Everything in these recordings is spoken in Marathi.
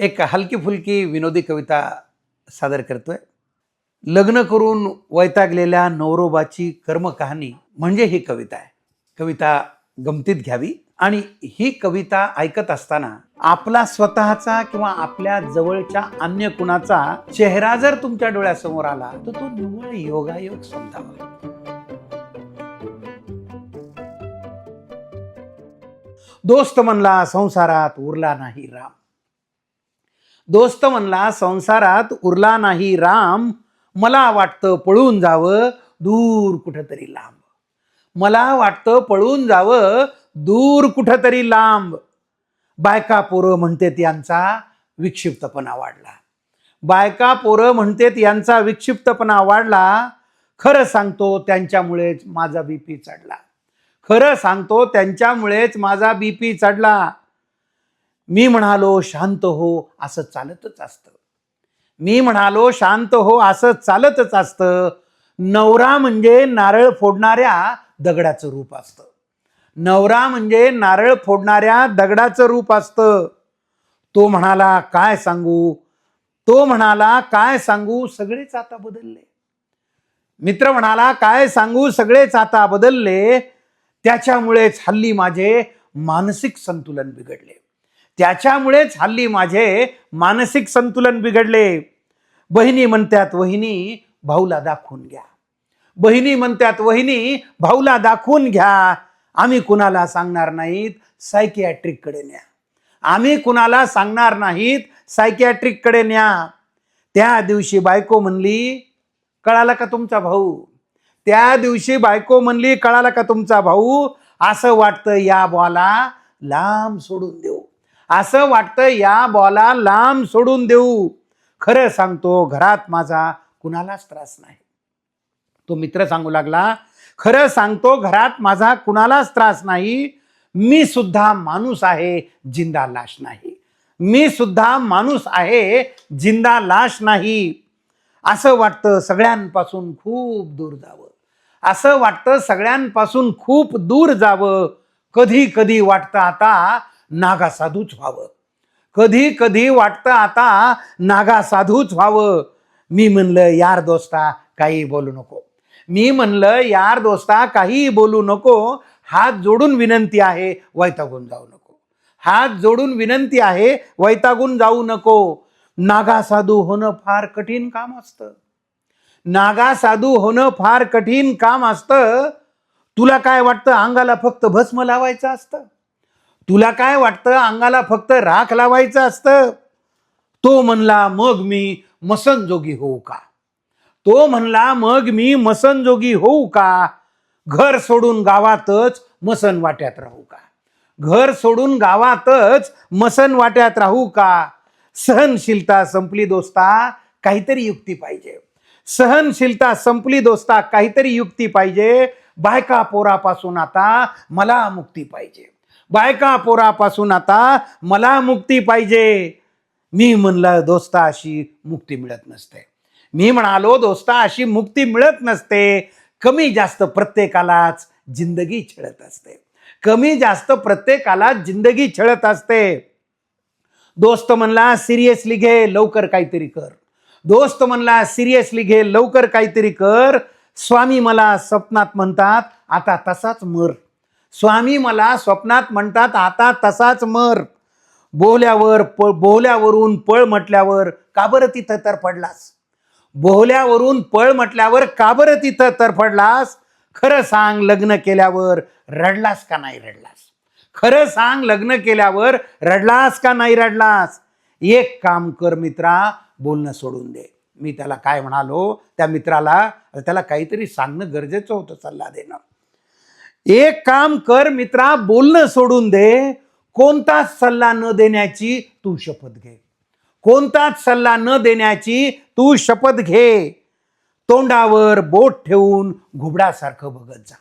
एक हलकी फुलकी विनोदी कविता सादर करतोय. लग्न करून वैतागलेल्या नवरोबाची कर्मकहाणी म्हणजे ही कविता आहे. कविता गमतीत घ्यावी आणि ही कविता ऐकत असताना आपला स्वतःचा किंवा आपल्या जवळच्या अन्य कुणाचा चेहरा जर तुमच्या डोळ्यासमोर आला तर तो निव्वळ योगायोग समजावा. दोस्त म्हणला संसारात उरला नाही राम. दोस्त म्हणला संसारात उरला नाही राम मला वाटतं पळून जावं दूर कुठंतरी लांब. मला वाटतं पळून जावं दूर कुठंतरी लांब. बायका पोरं म्हणतेत यांचा विक्षिप्तपणा वाढला. बायका पोरं म्हणतेत यांचा विक्षिप्तपणा वाढला. खरं सांगतो त्यांच्यामुळेच माझा बीपी चढला. खरं सांगतो त्यांच्यामुळेच माझा बीपी चढला. मी म्हणालो शांत हो असं चालतच असतं. मी म्हणालो शांत हो असं चालतच असतं. नवरा म्हणजे नारळ फोडणाऱ्या दगडाचं रूप असतं. नवरा म्हणजे नारळ फोडणाऱ्या दगडाचं रूप असतं. तो म्हणाला काय सांगू? तो म्हणाला काय सांगू? सगळेच आता बदलले. मित्र म्हणाला काय सांगू? सगळेच आता बदलले. त्याच्यामुळेच हल्ली माझे मानसिक संतुलन बिघडले. त्याच्यामुळेच हल्ली माझे मानसिक संतुलन बिघडले. बहिणी म्हणतात वहिनी भाऊला दाखवून घ्या. बहिणी म्हणतात वहिनी भाऊला दाखवून घ्या. आम्ही कुणाला सांगणार नाहीत? सायकियाट्रिककडे न्या. आम्ही कुणाला सांगणार नाहीत? सायकियाट्रिककडे न्या. त्या दिवशी बायको म्हणली कळाला का तुमचा भाऊ? त्या दिवशी बायको म्हणली कळाला का तुमचा भाऊ? असं वाटतं या बॉला लांब सोडून देऊ. असं वाटतं या बॉला लांब सोडून देऊ. खरं सांगतो घरात माझा कुणालाच त्रास नाही. तो मित्र सांगू लागला खरं सांगतो घरात माझा कुणालाच त्रास नाही. मी सुद्धा माणूस आहे जिंदा लाश नाही. मी सुद्धा माणूस आहे जिंदा लाश नाही. असं वाटतं सगळ्यांपासून खूप दूर जावं. असं वाटतं सगळ्यांपासून खूप दूर जावं. कधी कधी वाटतं आता नागा साधूच व्हावं. कधी कधी वाटतं आता नागा साधूच व्हावं. मी म्हणलं यार दोस्ता काही बोलू नको. मी म्हणलं यार दोस्ता काही बोलू नको. हात जोडून विनंती आहे वैतागून जाऊ नको. हात जोडून विनंती आहे वैतागून जाऊ नको. नागा साधू होणं फार कठीण काम असतं. नागा साधू होणं फार कठीण काम असतं. तुला काय वाटतं अंगाला फक्त भस्म लावायचं असतं? तुला काय वाटतं? अंगाला फक्त राख लावायचं असतं? तो म्हणला मग मी मसनजोगी होऊ का? तो म्हणला मग मी मसनजोगी होऊ का? घर सोडून गावातच मसन वाट्यात राहू का? घर सोडून गावातच मसन वाट्यात राहू का? सहनशीलता संपली दोस्ता काहीतरी युक्ती पाहिजे. सहनशीलता संपली दोस्ता काहीतरी युक्ती पाहिजे. बायका पोरापासून आता मला मुक्ती पाहिजे. बायका पोरापासून आता मला मुक्ती पाहिजे. मी म्हणलं दोस्ता अशी मुक्ती मिळत नसते. मी म्हणालो दोस्ता अशी मुक्ती मिळत नसते. कमी जास्त प्रत्येकालाच जिंदगी छळत असते. कमी जास्त प्रत्येकाला जिंदगी छळत असते. दोस्त म्हणला सिरियसली घे लवकर काहीतरी कर. दोस्त म्हणला सिरियसली घे लवकर काहीतरी कर. स्वामी मला स्वप्नात म्हणतात आता तसाच मर. स्वामी मला स्वप्नात म्हणतात आता तसाच मर. बोहल्यावर प बोहल्यावरून पळ म्हटल्यावर का बरं तिथं तर पडलास? बोहल्यावरून पळ म्हटल्यावर का बरं तिथं तरफडलास खरं सांग लग्न केल्यावर रडलास का नाही रडलास? खरं सांग लग्न केल्यावर रडलास का नाही रडलास? एक काम कर मित्रा बोलणं सोडून दे. मी त्याला काय म्हणालो त्या मित्राला त्याला काहीतरी सांगणं गरजेचं होतं सल्ला देणं. एक काम कर मित्रा बोलणं सोडून दे. कोणताच सल्ला न देण्याची तू शपथ घे. कोणताच सल्ला न देण्याची तू शपथ घे. तोंडावर बोट ठेवून घुबडासारखं बघत जा.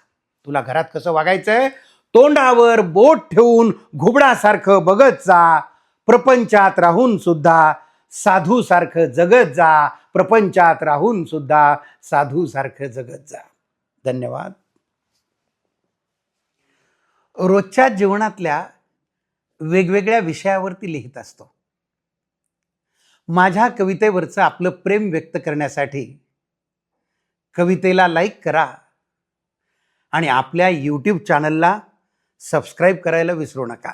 तुला घरात कसं वागायचंय? तोंडावर बोट ठेवून घुबडासारखं बघत जा. प्रपंचात राहून सुद्धा साधूसारखं जगत जा. प्रपंचात राहून सुद्धा साधूसारखं जगत जा. धन्यवाद. रोजच्या जीवनातल्या वेगवेगळ्या विषयावरती लिहित असतो. माझ्या कवितेवरचं आपलं प्रेम व्यक्त करण्यासाठी कवितेला लाईक करा आणि आपल्या यूट्यूब चॅनलला सबस्क्राईब करायला विसरू नका.